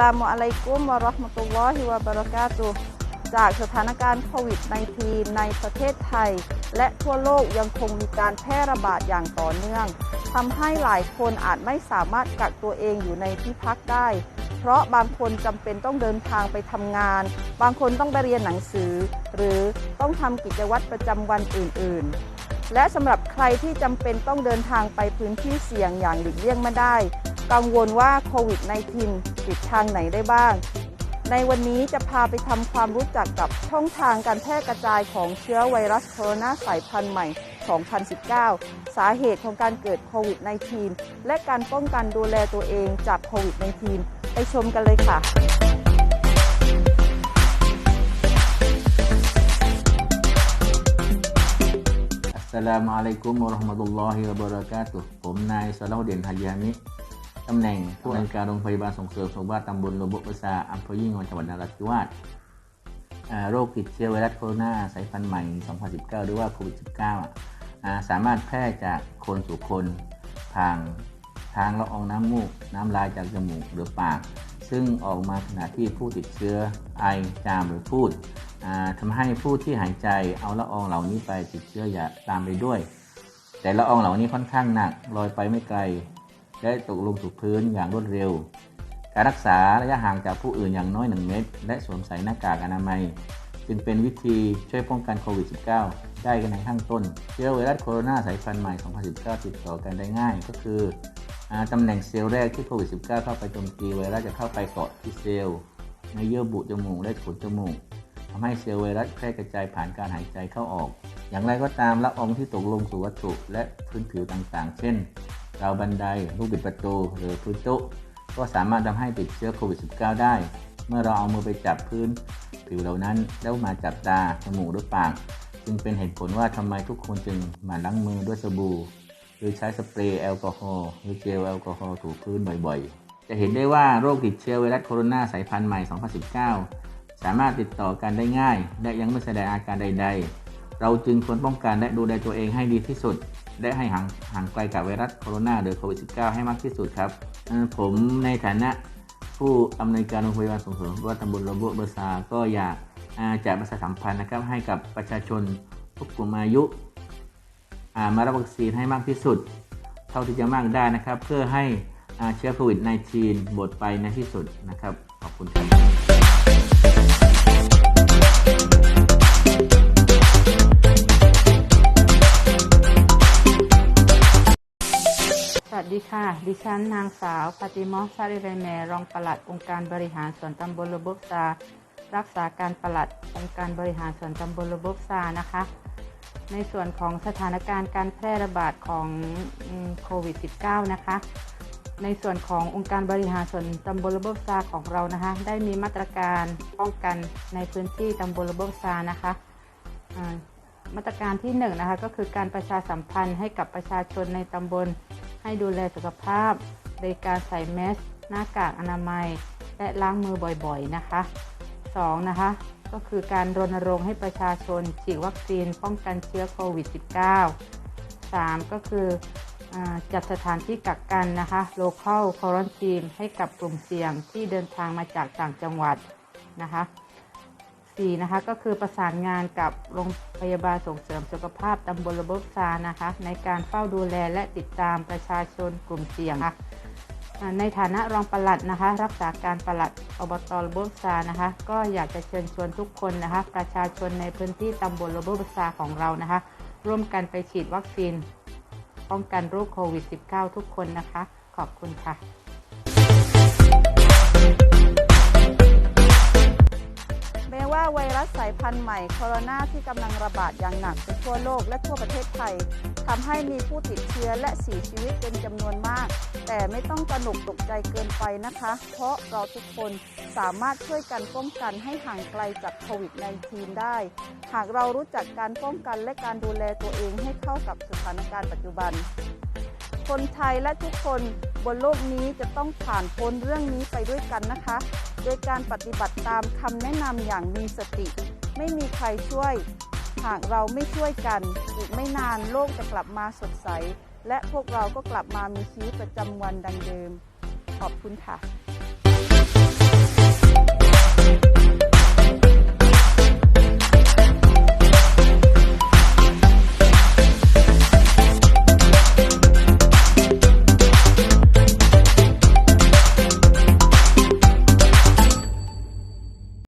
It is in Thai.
ลามุอะลัยกุมวะราะห์มะตุลลอฮิวะบะเรากาตุจากสถานการณ์โควิด -19 ในประเทศไทย และทั่วโลกยังคงมีการแพร่ระบาดอย่างต่อเนื่องทำให้หลายคนอาจไม่สามารถกักตัวเองอยู่ในที่พักได้ เพราะบางคนจำเป็นต้องเดินทางไปทำงาน บางคนต้องไปเรียนหนังสือ หรือต้องทำกิจวัตรประจำวันอื่น ๆ และสำหรับใครที่จำเป็นต้องเดินทางไปพื้นที่เสี่ยงอย่างหลีกเลี่ยงไม่ได้ กังวลว่าโควิด -19 ติดทางไหนได้บ้าง ในวันนี้จะพาไปทำความรู้จักกับช่องทางการแพร่กระจายของเชื้อไวรัสโคโรนาสายพันธุ์ใหม่ 2019 สาเหตุของการเกิดโควิด -19 และการป้องกันดูแลตัวเองจากโควิด -19 ไปชมกันเลยค่ะสลามอะลัยกุมวะราะห์มะตุลลอฮิวะบะเราะกาตุผมนายสลาวเด่นฮายามิำแหน่งผู้อำนวยการโรงพยาบาลส่งเสริมสุขภาพตำบลโลบุประสาอำเภอยิ่งยงจังหวัดนราธิวาสอ่าโรคติดเชื้อไวรัสโคโรนาสายพันธุ์ใหม่ 2019 หรือว่าโควิด -19 อะอ่าสามารถแพร่จากคนสู่คนทางทางละอองน้ำมูก น้ำลายจากจมูกหรือปาก ซึ่งออกมาขณะที่ผู้ติดเชื้อไอจามหรือพูดอ่าทำให้ผู้ที่หายใจเอาละอองเหล่านี้ไปติดเชื้ออย่าตามไปด้วย แต่ละอองเหล่านี้ค่อนข้างหนักลอยไปไม่ไกล และตกลงสู่พื้นอย่างรวดเร็ว การรักษาระยะห่างจากผู้อื่นอย่างน้อย 1 เมตร และสวมใส่หน้ากากอนามัย จึงเป็นวิธีช่วยป้องกันโควิด -19 ได้กันในข้างต้น เชื้อไวรัสโคโรนาสายพันธุ์ใหม่ 2019 ติดต่อกันได้ง่าย ก็คืออตำแหน่งเซลล์แรกที่โควิด -19 เข้าไปโจมตีไวรัสจะเข้าไปเกาะที่เซลล์ในเยื่อบุจมูกและขนจมูกทำให้เซลล์ไวรัสแพร่กระจายผ่านการหายใจเข้าออก อย่างไรก็ตามละอองที่ตกลงสู่วัตถุและพื้นผิวต่างๆ เช่น ราวบันไดลูกบิดประตูหรือพื้นโต๊ะก็สามารถทำให้ติดเชื้อโควิด -19 ได้ เมื่อเราเอามือไปจับพื้น ผิวเหล่านั้นแล้วมาจับตาจมูกหรือปาก จึงเป็นเหตุผลว่าทำไมทุกคนจึงมั่นล้างมือด้วยสบู่ หรือใช้สเปรย์แอลกอฮอล์หรือเจลแอลกอฮอล์ถูพื้นบ่อยๆ จะเห็นได้ว่าโรคติดเชื้อไวรัสโคโรนาสายพันธุ์ใหม่ 2019 สามารถติดต่อกันได้ง่าย และยังไม่แสดงอาการใด ๆ เราจึงควรป้องกันและดูแลตัวเองให้ดีที่สุด และให้ห่างห่างไกลกับไวรัสโคโรนาหรือโควิด -19 ให้มากที่สุดครับ ผมในฐานะผู้อำนวยการโรงพยาบาลส่งเสริมสุขภาพตำบลระบุเบอร์ซาก็อยากจะประชาสัมพันธ์นะครับให้กับประชาชนทุกกลุ่มอายุมารับวัคซีนให้มากที่สุด เท่าที่จะมากได้นะครับ เพื่อให้เชื้อโควิด -19 หมดไปในที่สุดนะครับ ขอบคุณครับ สดีค่ะ ดิฉันนางสาวปฏิมอซาริเรแมรองปลัดองค์การบริหารส่วนตำบลระบบซา รักษาการปลัดองค์การบริหารส่วนตำบลระบบซานะคะ ในส่วนของสถานการณ์การแพร่ระบาดของโควิด -19 นะคะ ในส่วนขององค์การบริหารส่วนตำบลระบบซาของเรานะคะ ได้มีมาตรการป้องกันในพื้นที่ตำบลระบบซานะคะมาตรการที่หนึ่งนะคะก็คือการประชาสัมพันธ์ให้กับประชาชนในตำบล ให้ดูแลสุขภาพ โดยการใส่แมสหน้ากากอนามัย และล้างมือบ่อยๆนะคะ 2. นะคะ ก็คือการรณรงค์ให้ประชาชนฉีดวัคซีนป้องกันเชื้อโควิด -19 3. ก็คืออจัดสถานที่กักกันนะคะ local quarantine ให้กับกลุ่มเสี่ยงที่เดินทางมาจากต่างจังหวัดนะคะ 4. นะคะก็คือประสานงานกับโรงพยาบาลส่งเสริมสุขภาพตำบลระบบซานะคะ ในการเฝ้าดูแลและติดตามประชาชนกลุ่มเสี่ยงค่ะอ่าในฐานะรองปลัดนะคะ รักษาการปลัดอบตระบบซานะคะ ก็อยากจะเชิญชวนทุกคนนะคะ ประชาชนในพื้นที่ตำบลระบบซาของเรานะคะ ร่วมกันไปฉีดวัคซีนป้องกันโรคโควิด -19 ทุกคนนะคะ ขอบคุณค่ะ สสายพันธุ์ใหม่โคโรนาที่กำลังระบาดอย่างหนักไปทั่วโลกและทั่วประเทศไทยทำให้มีผู้ติดเชื้อและเสียชีวิตเป็นจำนวนมาก แต่ไม่ต้องตระหนกตกใจเกินไปนะคะ เพราะเราทุกคนสามารถช่วยกันป้องกันให้ห่างไกลจากโควิด -19 ได้ หากเรารู้จักการป้องกันและการดูแลตัวเองให้เข้ากับสถานการณ์ปัจจุบัน คนไทยและทุกคนบนโลกนี้จะต้องผ่านพ้นเรื่องนี้ไปด้วยกันนะคะ โดยการปฏิบัติตามคำแนะนำอย่างมีสติ ไม่มีใครช่วย หากเราไม่ช่วยกัน อีกไม่นานโลกจะกลับมาสดใส และพวกเราก็กลับมามีชีวิตประจำวันดังเดิม ขอบคุณค่ะ